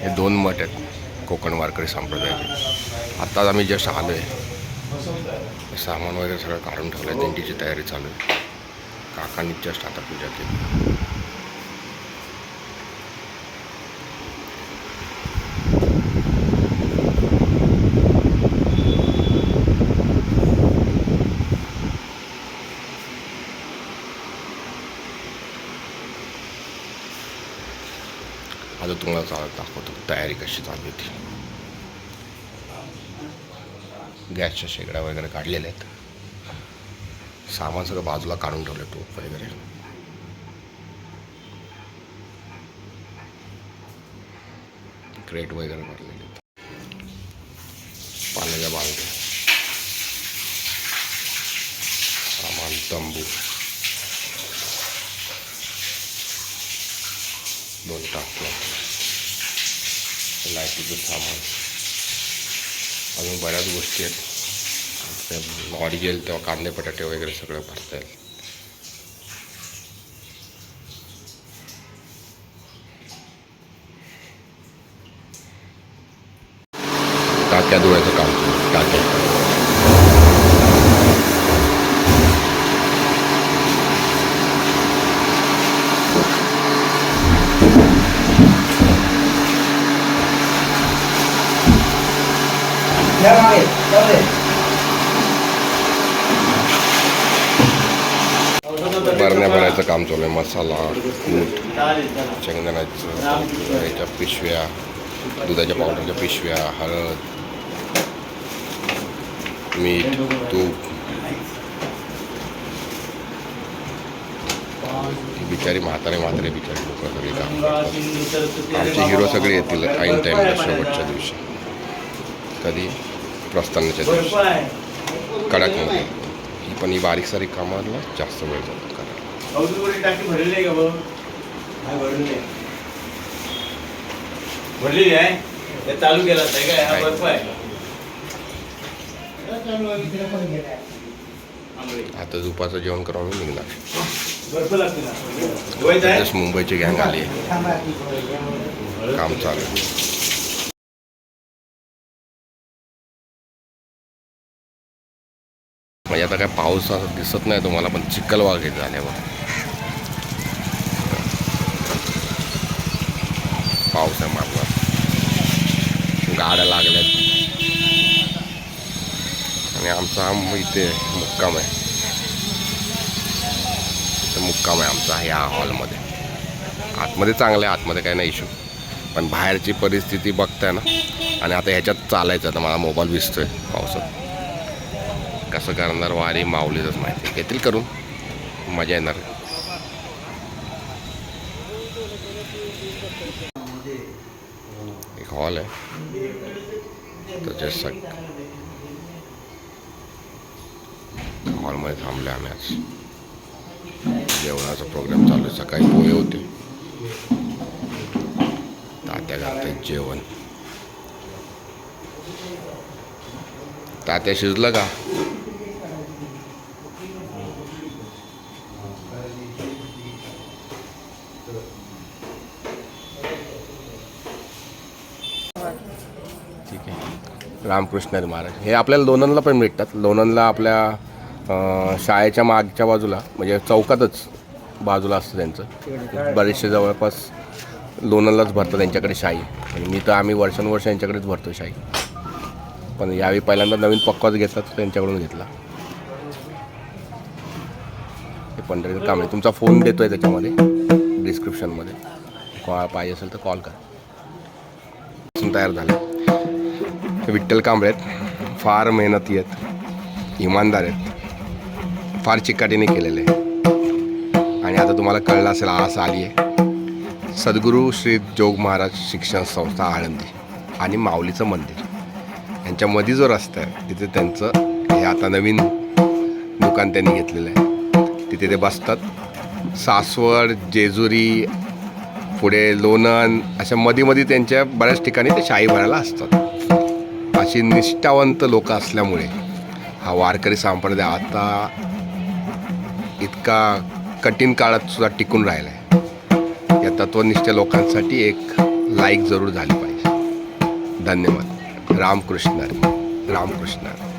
हे दोन मठ आहेत कोकण वारकरी संप्रदायाचे आत्ताच आम्ही जस्ट आलो आहे सामान वगैरे सगळं काढून ठेवलं आहे दिंडीची तयारी चालू आहे. काकांनी जस्ट आता पूजा केली. आता तुम्हाला चालत दाखवतो तयारी कशी चालली होती गॅसच्या शेगड्या वगैरे काढलेल्या आहेत सामान सगळं बाजूला काढून ठेवलं टोप वगैरे क्रेट वगैरे भरलेले आहेत पाण्याच्या बांगड्या सामान तंबू दोन टाकतो लाईटीचं सामान. अजून बऱ्याच गोष्टी आहेत. ऑडी गेल तेव्हा कांदे बटाटे वगैरे सगळं भरता येईल. टाक्या धुवायचं काम टाक्या. बरण्या भरायचं काम चालू आहे. मसाला कूट शेंगदाण्याचं याच्या पिशव्या दुधाच्या पावडरच्या पिशव्या हळद मीठ तूप. ही बिचारी म्हातारे म्हातारे बिचारी लोक सगळी काम आमचे हिरो सगळे येतील ऐन टाईमला शेवटच्या दिवशी. कधी? प्रस्थानाच्या दिवशी कडकमध्ये ही पण ही बारीक सारीक कामाला जास्त वेळ जातो करायला. टाकी भरलेली आहे का बघ नाही भरलेली आहे भरलेली आहे? ते चालू केला आहे काय हा बर्फ आहे? आंबळे. आता दुपारचं जेवण आम्ही निघणार. मुंबईची गँग आली आहे. काम चालू आहे आता काय पाऊस असं दिसत नाही तुम्हाला पण चिखल वाघ झाल्यावर. पाऊस आहे मारला गाड्या लागल्यात. आणि आमचा हा इथे मुक्काम आहे. मुक्काम आहे आमचा ह्या हॉलमध्ये. आतमध्ये चांगलं आहे आतमध्ये काही नाही इशू पण बाहेरची परिस्थिती बघताय ना. आणि आता ह्याच्यात चालायचं आता मला मोबाईल दिसतोय पावसात. कसं करणार वारी माऊलीच माहिती घेतील करून. मजा येणार. एक हॉल आहे. त्याच्या सग हॉलमध्ये थांबले आम्ही आज. जेवणाचा प्रोग्राम चालू आहे. सकाळी पोहे होते. तात्या घालतात जेवण. तात्या शिजलं का? ठीक आहे. रामकृष्ण महाराज. हे आपल्याला लोणंदला पण भेटतात. लोणंदला आपल्या शाळेच्या मागच्या बाजूला म्हणजे चौकातच बाजूला असतं त्यांचं. बरेचसे जवळपास लोणंदलाच भरतं त्यांच्याकडे शाही. आणि मी तर आम्ही वर्षानुवर्ष यांच्याकडेच भरतो शाही. पण यावेळी पहिल्यांदा नवीन पक्वाच घेतला तर त्यांच्याकडून घेतला. हे पंढरीचं काम आहे तुमचा फोन देतो आहे त्याच्यामध्ये डिस्क्रिप्शनमध्ये. कॉ पाहिजे असेल तर कॉल करा. तयार झालं. विठ्ठल कांबळे आहेत. फार मेहनती आहेत. इमानदार आहेत. फार चिकाटीने केलेले आहे आणि आता तुम्हाला कळलं असेल आस आली आहे सद्गुरू श्री जोग महाराज शिक्षण संस्था आळंदी आणि माऊलीचं मंदिर. यांच्यामध्ये जो रस्ता आहे तिथे त्यांचं हे आता नवीन दुकान त्यांनी घेतलेलं आहे. तिथे ते बसतात. सासवड जेजुरी पुढे लोणंद अशा मध्ये मध्ये त्यांच्या बऱ्याच ठिकाणी ते शाही भरायला असतात. अशी निष्ठावंत लोक असल्यामुळे हा वारकरी संप्रदाय आता इतका कठीण काळात सुद्धा टिकून राहिला आहे या तत्वनिष्ठ लोकांसाठी एक लाईक जरूर झाली पाहिजे. धन्यवाद. रामकृष्ण रामकृष्ण.